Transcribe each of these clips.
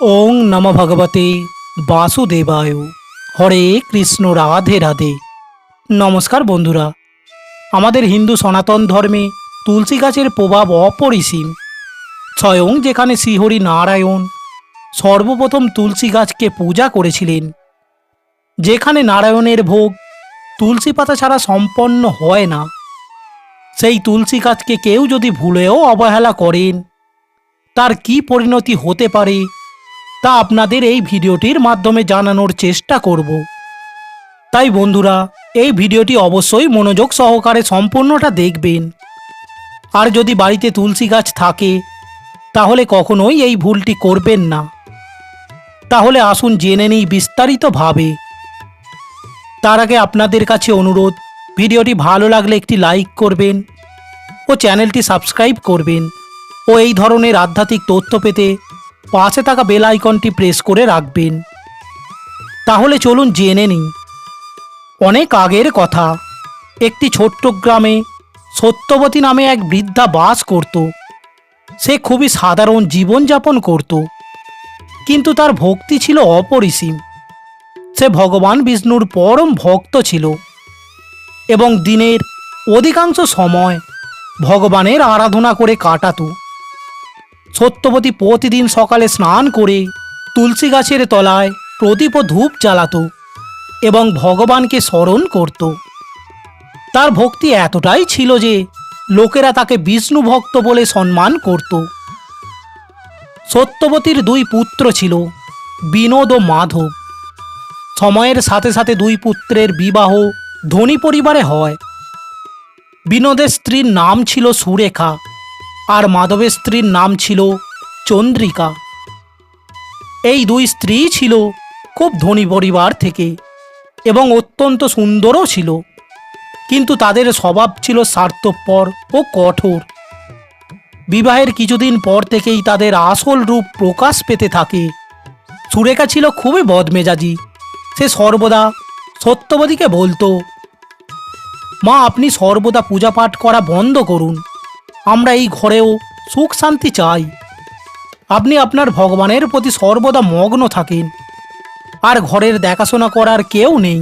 ওং নম ভগবতে বাসুদেবায়। হরে কৃষ্ণ, রাধে রাধে। নমস্কার বন্ধুরা, আমাদের হিন্দু সনাতন ধর্মে তুলসী গাছের প্রভাব অপরিসীম। স্বয়ং যেখানে শ্রীহরি নারায়ণ সর্বপ্রথম তুলসী গাছকে পূজা করেছিলেন, যেখানে নারায়ণের ভোগ তুলসী পাতা ছাড়া সম্পন্ন হয় না। সেই তুলসী গাছকে কেউ যদি ভুলেও অবহেলা করেন, তার কি পরিণতি হতে পারে তা আপনাদের এই ভিডিওটির মাধ্যমে জানানোর চেষ্টা করব। তাই বন্ধুরা, এই ভিডিওটি অবশ্যই মনোযোগ সহকারে সম্পূর্ণটা দেখবেন। আর যদি বাড়িতে তুলসী গাছ থাকে, তাহলে কখনোই এই ভুলটি করবেন না। তাহলে আসুন জেনে নিই বিস্তারিতভাবে। তার আগে আপনাদের কাছে অনুরোধ, ভিডিওটি ভালো লাগলে একটি লাইক করবেন ও চ্যানেলটি সাবস্ক্রাইব করবেন ও এই ধরনের আধ্যাত্মিক তথ্য পেতে পাশে থাকা বেল আইকনটি প্রেস করে রাখবেন। তাহলে চলুন জেনে নিই। অনেক আগের কথা, একটি ছোট্ট গ্রামে সত্যবতী নামে এক বৃদ্ধা বাস করত। সে খুবই সাধারণ জীবনযাপন করত, কিন্তু তার ভক্তি ছিল অপরিসীম। সে ভগবান বিষ্ণুর পরম ভক্ত ছিল এবং দিনের অধিকাংশ সময় ভগবানের আরাধনা করে কাটাতো। সত্যবতী প্রতিদিন সকালে স্নান করে তুলসী গাছের তলায় প্রদীপ ও ধূপ জ্বালাতো এবং ভগবানকে স্মরণ করত। তার ভক্তি এতটাই ছিল যে লোকেরা তাকে বিষ্ণু ভক্ত বলে সম্মান করত। সত্যবতীর দুই পুত্র ছিল বিনোদ ও মাধব। সময়ের সাথে সাথে দুই পুত্রের বিবাহ ধনী পরিবারে হয়। বিনোদের স্ত্রীর নাম ছিল সুরেখা। আর মাধবের স্ত্রীর নাম ছিল চন্দ্রিকা। এই দুই স্ত্রী ছিল খুব ধনী পরিবার থেকে এবং অত্যন্ত সুন্দরও ছিল। কিন্তু তাদের স্বভাব ছিল স্বার্থপর ও কঠোর। বিবাহের কিছুদিন পর থেকেই তাদের আসল রূপ প্রকাশ পেতে থাকে। সুরেখা ছিল খুবই বদমেজাজি। সে সর্বদা সত্যবতীকে বলতো, মা, আপনি সর্বদা পূজা পাঠ করা বন্ধ করুন। আমরা এই ঘরেও সুখ শান্তি চাই। আপনি আপনার ভগবানের প্রতি সর্বদা মগ্ন থাকেন। আর ঘরের দেখাশোনা করার কেউ নেই।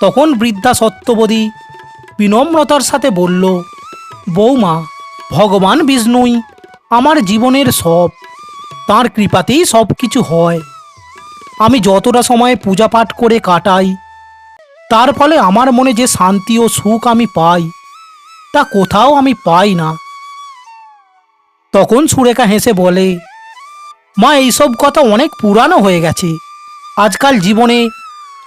তখন বৃদ্ধা সত্যবতী বিনম্রতার সাথে বলল, বৌমা, ভগবান বিষ্ণুই আমার জীবনের সব। তার কৃপাতেই সব কিছু হয়। আমি যতটা সময় পূজা পাঠ করে কাটাই, তার ফলে আমার মনে যে শান্তি ও সুখ আমি পাই তা কোথাও আমি পাই না। তখন সুরেখা হেসে বলে, মা, এইসব কথা অনেক পুরানো হয়ে গেছে। আজকাল জীবনে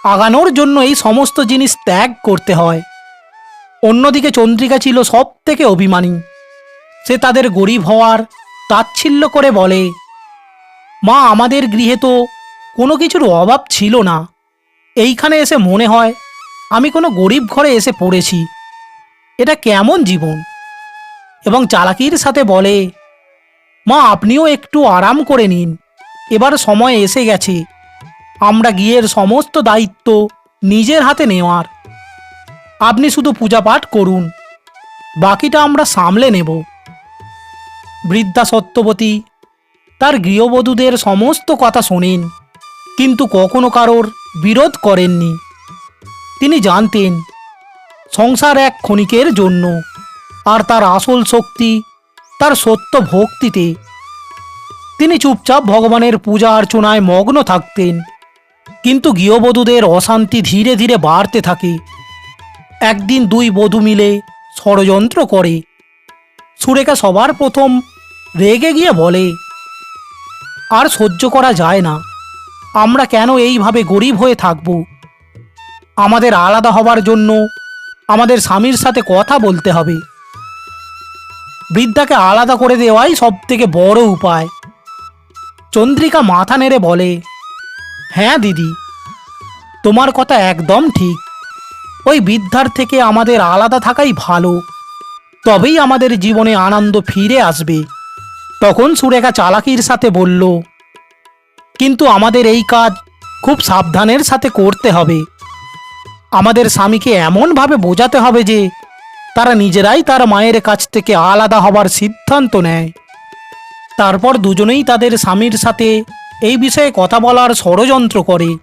আগানোর জন্য এই সমস্ত জিনিস ত্যাগ করতে হয়। অন্যদিকে চন্দ্রিকা ছিল সব থেকে অভিমানী। সে তাদের গরিব হওয়ার তাচ্ছিল্য করে বলে, মা, আমাদের গৃহে তো কোনো কিছুর অভাব ছিল না। এইখানে এসে মনে হয় আমি কোনো গরিব ঘরে এসে পড়েছি। এটা কেমন জীবন? এবং চালাকির সাথে বলে, মা, আপনিও একটু আরাম করে নিন। এবার সময় এসে গেছে। আমরা গিয়ের সমস্ত দায়িত্ব নিজের হাতে নেওয়ার। আপনি শুধু পূজা পাঠ করুন। বাকিটা আমরা সামলে নেব। বৃদ্ধা সত্যবতী তার গৃহবধূদের সমস্ত কথা শোনেন, কিন্তু কখনো কারোর বিরোধ করেননি। তিনি জানতেন সংসার এক ক্ষণিকের জন্য, আর তার আসল শক্তি, তার সত্য ভক্তিতে। তিনি চুপচাপ ভগবানের পূজা অর্চনায় মগ্ন থাকতেন, কিন্তু গৃহবধূদের অশান্তি ধীরে ধীরে বাড়তে থাকে। একদিন দুই বধূ মিলে ষড়যন্ত্র করে। সুরেখা সবার প্রথম রেগে গিয়ে বলে, আর সহ্য করা যায় না। আমরা কেন এইভাবে গরিব হয়ে থাকব? আমাদের আলাদা হবার জন্য আমাদের স্বামীর সাথে কথা বলতে হবে। বৃদ্ধাকে আলাদা করে দেওয়াই সব থেকে বড় উপায়। চন্দ্রিকা মাথা নেড়ে বলে হ্যাঁ দিদি, তোমার কথা একদম ঠিক। ওই বৃদ্ধার থেকে আমাদের আলাদা থাকাই ভালো। তবেই আমাদের জীবনে আনন্দ ফিরে আসবে। তখন সুরেখা চালাকির সাথে বলল, কিন্তু আমাদের এই কাজ খুব সাবধানের সাথে করতে হবে। আমাদের স্বামীকে এমনভাবে বোঝাতে হবে যে, তারা নিজেরাই তার মায়ের কাছ থেকে আলাদা হবার সিদ্ধান্ত নেয়। তারপর দুজনেই তাদের স্বামীর সাথে এই বিষয়ে কথা বলার ষড়যন্ত্র করে।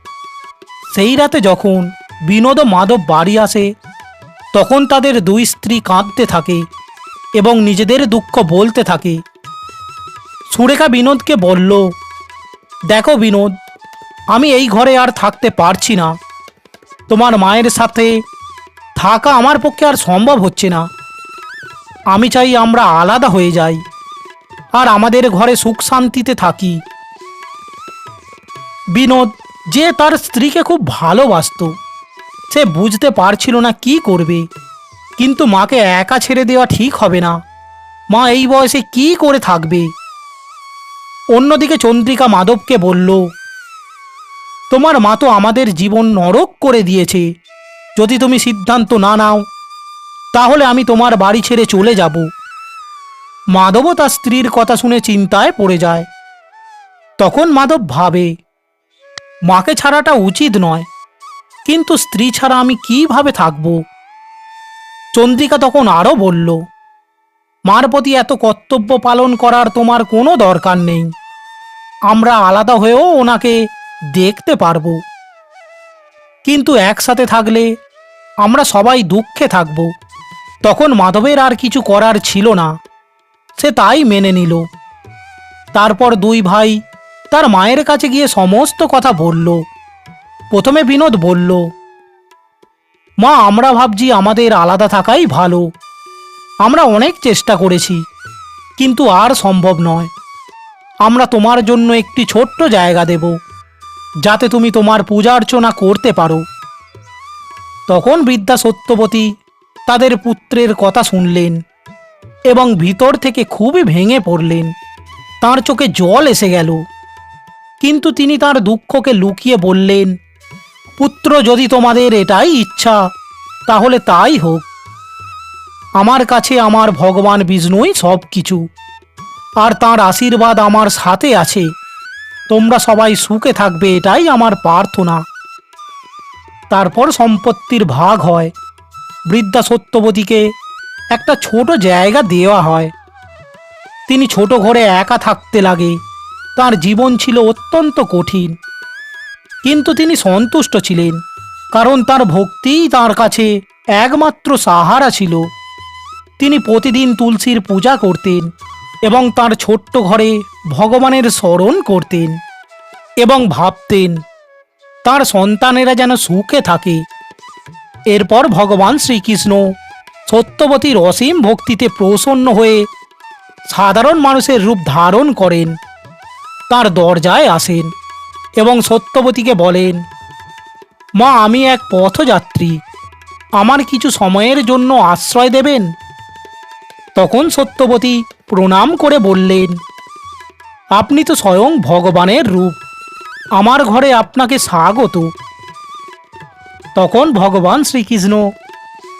সেই রাতে যখন বিনোদ মাধব বাড়ি আসে, তখন তাদের দুই স্ত্রী কাঁদতে থাকে এবং নিজেদের দুঃখ বলতে থাকে। সুরেখা বিনোদকে বলল, দেখো বিনোদ, আমি এই ঘরে আর থাকতে পারছি না। তোমার মায়ের সাথে থাকা আমার পক্ষে আর সম্ভব হচ্ছে না। আমি চাই আমরা আলাদা হয়ে যাই আর আমাদের ঘরে সুখ শান্তিতে থাকি। বিনোদ, যে তার স্ত্রীকে খুব ভালোবাসত, সে বুঝতে পারছিল না কি করবে। কিন্তু মাকে একা ছেড়ে দেওয়া ঠিক হবে না। মা এই বয়সে কি করে থাকবে? অন্যদিকে চন্দ্রিকা মাধবকে বলল তোমার মা তো আমাদের জীবন নরক করে দিয়েছে। যদি তুমি সিদ্ধান্ত না নাও, তাহলে আমি তোমার বাড়ি ছেড়ে চলে যাব। মাধবও তার স্ত্রীর কথা শুনে চিন্তায় পড়ে যায়। তখন মাধব ভাবে, মাকে ছাড়াটা উচিত নয়, কিন্তু স্ত্রী ছাড়া আমি কীভাবে থাকব? চন্দ্রিকা তখন আরও বলল, মার প্রতি এত কর্তব্য পালন করার তোমার কোনো দরকার নেই। আমরা আলাদা হয়েও ওনাকে দেখতে পারব। কিন্তু একসাথে থাকলে আমরা সবাই দুঃখে থাকব। তখন মাধবের আর কিছু করার ছিল না। সে তাই মেনে নিল। তারপর দুই ভাই তার মায়ের কাছে গিয়ে সমস্ত কথা বলল। প্রথমে বিনোদ বলল, মা, আমরা ভাবছি আমাদের আলাদা থাকাই ভালো। আমরা অনেক চেষ্টা করেছি, কিন্তু আর সম্ভব নয়। আমরা তোমার জন্য একটি ছোট্ট জায়গা দেব। যাতে তুমি তোমার পূজা অর্চনা করতে পারো। তখন বৃদ্ধা সত্যবতী তাদের পুত্রের কথা শুনলেন এবং ভিতর থেকে খুবই ভেঙে পড়লেন। তার চোখে জল এসে গেল। কিন্তু তিনি তার দুঃখকে লুকিয়ে বললেন, পুত্র, যদি তোমাদের এটাই ইচ্ছা, তাহলে তাই হোক। আমার কাছে আমার ভগবান বিষ্ণুই সব কিছু আর তার আশীর্বাদ আমার সাথে আছে। তোমরা সবাই সুখে থাকবে, এটাই আমার প্রার্থনা। তারপর সম্পত্তির ভাগ হয়। বৃদ্ধা সত্যবতীকে একটা ছোট জায়গা দেওয়া হয়। তিনি ছোট ঘরে একা থাকতে লাগে। তার জীবন ছিল অত্যন্ত কঠিন। কিন্তু তিনি সন্তুষ্ট ছিলেন, কারণ তার ভক্তিই তার কাছে একমাত্র সাহারা ছিল। তিনি প্রতিদিন তুলসীর পূজা করতেন। এবং তার ছোট্ট ঘরে ভগবানের স্মরণ করতেন এবং ভাবতেন, তার সন্তানেরা যেন সুখে থাকে। এরপর ভগবান শ্রীকৃষ্ণ সত্যবতীর অসীম ভক্তিতে প্রসন্ন হয়ে সাধারণ মানুষের রূপ ধারণ করেন। তার দরজায় আসেন এবং সত্যবতীকে বলেন, মা, আমি এক পথযাত্রী। আমার কিছু সময়ের জন্য আশ্রয় দেবেন? তখন সত্যবতী প্রণাম করে বললেন, আপনি তো স্বয়ং ভগবানের রূপ। আমার ঘরে আপনাকে স্বাগত। তখন ভগবান শ্রীকৃষ্ণ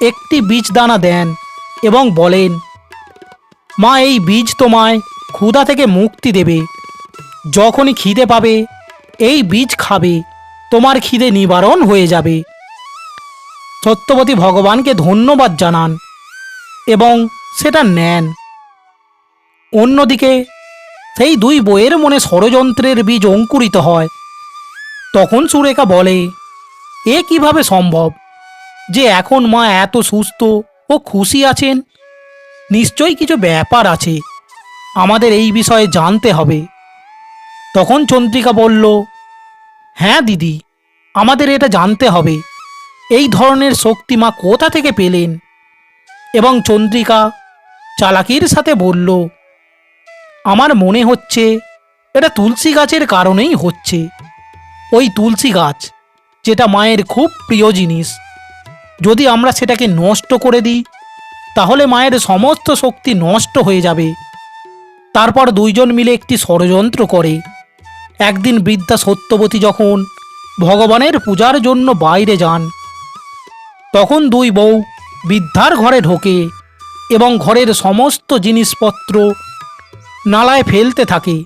একটি বীজ দানা দেন এবং বলেন, মা, এই বীজ তোমায় ক্ষুধা থেকে মুক্তি দেবে। যখনই খিদে পাবে, এই বীজ খাবে, তোমার খিদে নিবারণ হয়ে যাবে। সত্যবতী ভগবানকে ধন্যবাদ জানান এবং সেটা নেন। অন্যদিকে, সেই দুই বইয়ের মনে ষড়যন্ত্রের বীজ অঙ্কুরিত হয়। তখন সুরেখা বলে, এ কীভাবে সম্ভব? যে এখন মা এত সুস্থ ও খুশি আছেন? নিশ্চয়ই কিছু ব্যাপার আছে। আমাদের এই বিষয়ে জানতে হবে। তখন চন্দ্রিকা বলল হ্যাঁ দিদি, আমাদের এটা জানতে হবে। এই ধরনের শক্তি মা কোথা থেকে পেলেন? এবং চন্দ্রিকা চালাকির সাথে বলল, আমার মনে হচ্ছে এটা তুলসী গাছের কারণেই হচ্ছে। ওই তুলসী গাছ, যেটা মায়ের খুব প্রিয় জিনিস। যদি আমরা সেটাকে নষ্ট করে দিই, তাহলে মায়ের সমস্ত শক্তি নষ্ট হয়ে যাবে। তারপর দুইজন মিলে একটি ষড়যন্ত্র করে। একদিন বৃদ্ধা সত্যবতী যখন ভগবানের পূজার জন্য বাইরে যান, তখন দুই বউ বৃদ্ধার ঘরে ঢোকে। এবং ঘরের সমস্ত জিনিসপত্র নালায় ফেলতে থাকে।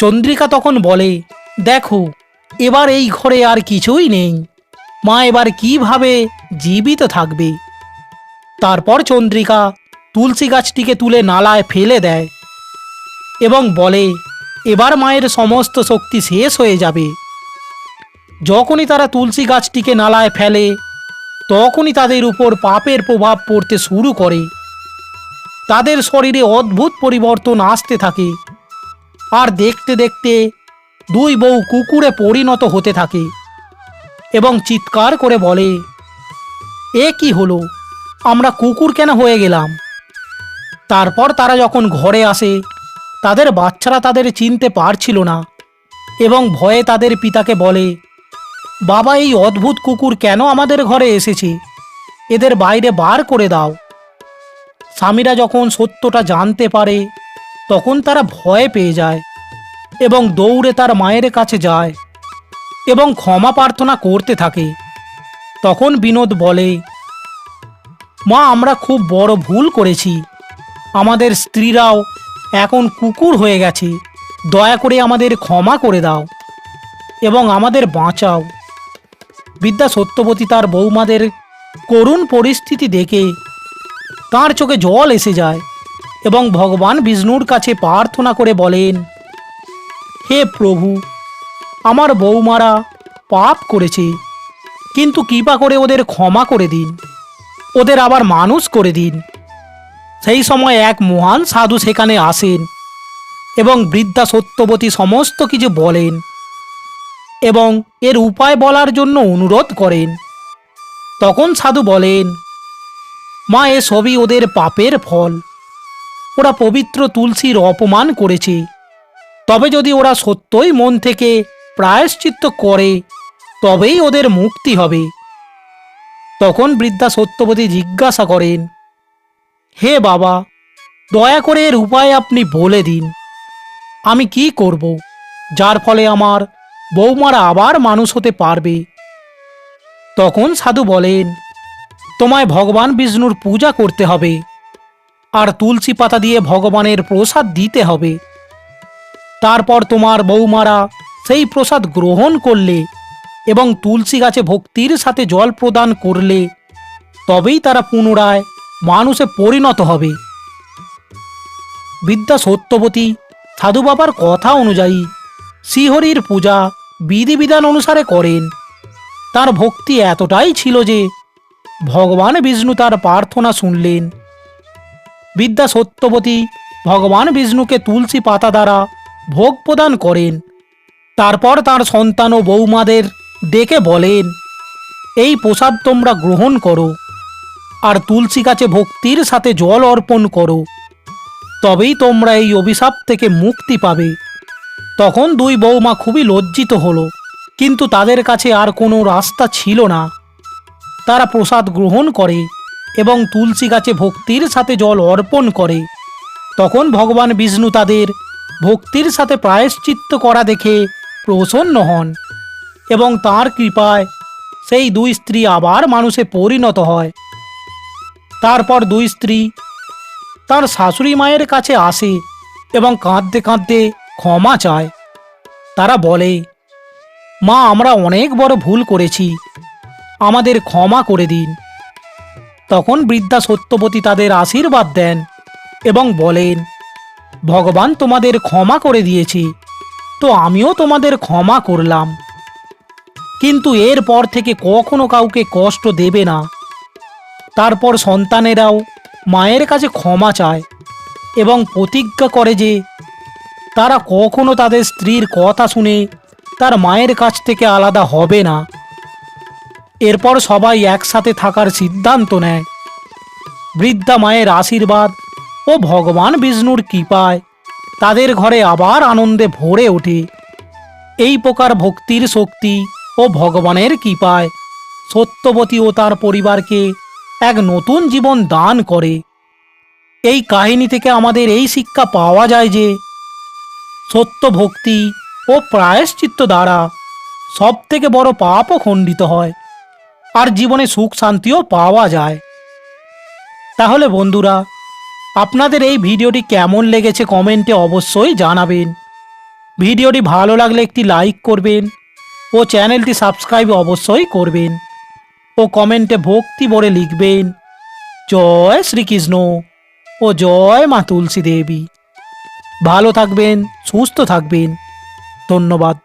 চন্দ্রিকা তখন বলে, দেখো, এবার এই ঘরে আর কিছুই নেই। মা এবার কীভাবে জীবিত থাকবে? তারপর চন্দ্রিকা তুলসী গাছটিকে তুলে নালায় ফেলে দেয় এবং বলে, এবার মায়ের সমস্ত শক্তি শেষ হয়ে যাবে। যখনই তারা তুলসী গাছটিকে নালায় ফেলে, তখনই তাদের উপর পাপের প্রভাব পড়তে শুরু করে। তাদের শরীরে অদ্ভুত পরিবর্তন আসতে থাকে। আর দেখতে দেখতে দুই বউ কুকুরে পরিণত হতে থাকে এবং চিৎকার করে বলে, এ কি হলো? আমরা কুকুর কেন হয়ে গেলাম? তারপর তারা যখন ঘরে আসে, তাদের বাচ্চারা তাদের চিনতে পারছিল না এবং ভয়ে তাদের পিতাকে বলে, বাবা, এই অদ্ভুত কুকুর কেন আমাদের ঘরে এসেছে? এদের বাইরে বার করে দাও। স্বামীরা যখন সত্যটা জানতে পারে, তখন তারা ভয় পেয়ে যায় এবং দৌড়ে তার মায়ের কাছে যায় এবং ক্ষমা প্রার্থনা করতে থাকে। তখন বিনোদ বলে, মা, আমরা খুব বড় ভুল করেছি। আমাদের স্ত্রীরাও এখন কুকুর হয়ে গেছে। দয়া করে আমাদের ক্ষমা করে দাও এবং আমাদের বাঁচাও। বিদ্যা সত্যবতী তার বৌমাদের করুণ পরিস্থিতি দেখে তার চোখে জল এসে যায় এবং ভগবান বিষ্ণুর কাছে প্রার্থনা করে বলেন, হে প্রভু, আমার বৌমারা পাপ করেছে, কিন্তু কৃপা করে ওদের ক্ষমা করে দিন। ওদের আবার মানুষ করে দিন। সেই সময় এক মহান সাধু সেখানে আসেন এবং বৃদ্ধা সত্যবতী সমস্ত কিছু বলেন এবং এর উপায় বলার জন্য অনুরোধ করেন। তখন সাধু বলেন মা এ সবই ওদের পাপের ফল। ওরা পবিত্র তুলসীর অপমান করেছে। তবে যদি ওরা সত্যই মন থেকে প্রায়শ্চিত্ত করে, তবেই ওদের মুক্তি হবে। তখন বৃদ্ধা সত্যবতী জিজ্ঞাসা করেন, হে বাবা, দয়া করে এর উপায় আপনি বলে দিন। আমি কি করব, যার ফলে আমার বৌমারা আবার মানুষ হতে পারবে? তখন সাধু বলেন তোমায় ভগবান বিষ্ণুর পূজা করতে হবে। আর তুলসী পাতা দিয়ে ভগবানের প্রসাদ দিতে হবে। তারপর তোমার বৌমারা সেই প্রসাদ গ্রহণ করলে এবং তুলসী গাছে ভক্তির সাথে জল প্রদান করলে, তবেই তারা পুনরায় মানুষে পরিণত হবে। বিদ্যা সত্যবতী, সাধু বাবার কথা অনুযায়ী শ্রীহরির পূজা বিধিবিধান অনুসারে করেন। তার ভক্তি এতটাই ছিল যে ভগবান বিষ্ণু তার প্রার্থনা শুনলেন। বিদ্যা সত্যবতী ভগবান বিষ্ণুকে তুলসী পাতা দ্বারা ভোগ প্রদান করেন। তারপর তার সন্তান ও বৌমাদের ডেকে বলেন, এই প্রসাদ তোমরা গ্রহণ করো আর তুলসী গাছে ভক্তির সাথে জল অর্পণ করো। তবেই তোমরা এই অভিশাপ থেকে মুক্তি পাবে। তখন দুই বৌমা খুবই লজ্জিত হলো, কিন্তু তাদের কাছে আর কোনো রাস্তা ছিল না। তারা প্রসাদ গ্রহণ করে এবং তুলসী গাছে ভক্তির সাথে জল অর্পণ করে। তখন ভগবান বিষ্ণু তাদের ভক্তির সাথে প্রায়শ্চিত্ত করা দেখে প্রসন্ন হন এবং তার কৃপায় সেই দুই স্ত্রী আবার মানুষে পরিণত হয়। তারপর দুই স্ত্রী তার শাশুড়ি মায়ের কাছে আসে এবং কাঁদতে কাঁদতে ক্ষমা চায়। তারা বলে, মা, আমরা অনেক বড় ভুল করেছি। আমাদের ক্ষমা করে দিন। তখন বৃদ্ধা সত্যবতী তাদের আশীর্বাদ দেন এবং বলেন, ভগবান তোমাদের ক্ষমা করে দিয়েছি, তো আমিও তোমাদের ক্ষমা করলাম। কিন্তু এরপর থেকে কখনো কাউকে কষ্ট দেবে না। তারপর সন্তানেরাও মায়ের কাছে ক্ষমা চায় এবং প্রতিজ্ঞা করে যে, তারা কখনো তাদের স্ত্রীর কথা শুনে তার মায়ের কাছ থেকে আলাদা হবে না। এরপর সবাই একসাথে থাকার সিদ্ধান্ত নেয়। বৃদ্ধা মায়ের আশীর্বাদ ও ভগবান বিষ্ণুর কৃপায় তাদের ঘরে আবার আনন্দে ভরে ওঠে। এই প্রকার ভক্তির শক্তি ও ভগবানের কৃপায় সত্যবতী ও তার পরিবারকে এক নতুন জীবন দান করে। এই কাহিনী থেকে আমাদের এই শিক্ষা পাওয়া যায় যে সত্য ভক্তি ও প্রায়শ্চিত্ত দ্বারা সব থেকে বড় পাপও খণ্ডিত হয়। আর জীবনে সুখ শান্তিও পাওয়া যায়। তাহলে বন্ধুরা, আপনাদের এই ভিডিওটি কেমন লেগেছে কমেন্টে অবশ্যই জানাবেন। ভিডিওটি ভালো লাগলে একটি লাইক করবেন ও চ্যানেলটি সাবস্ক্রাইব অবশ্যই করবেন ও কমেন্টে ভক্তি ভরে লিখবেন, জয় শ্রীকৃষ্ণ ও জয় মা তুলসী দেবী। ভালো থাকবেন, সুস্থ থাকবেন। ধন্যবাদ।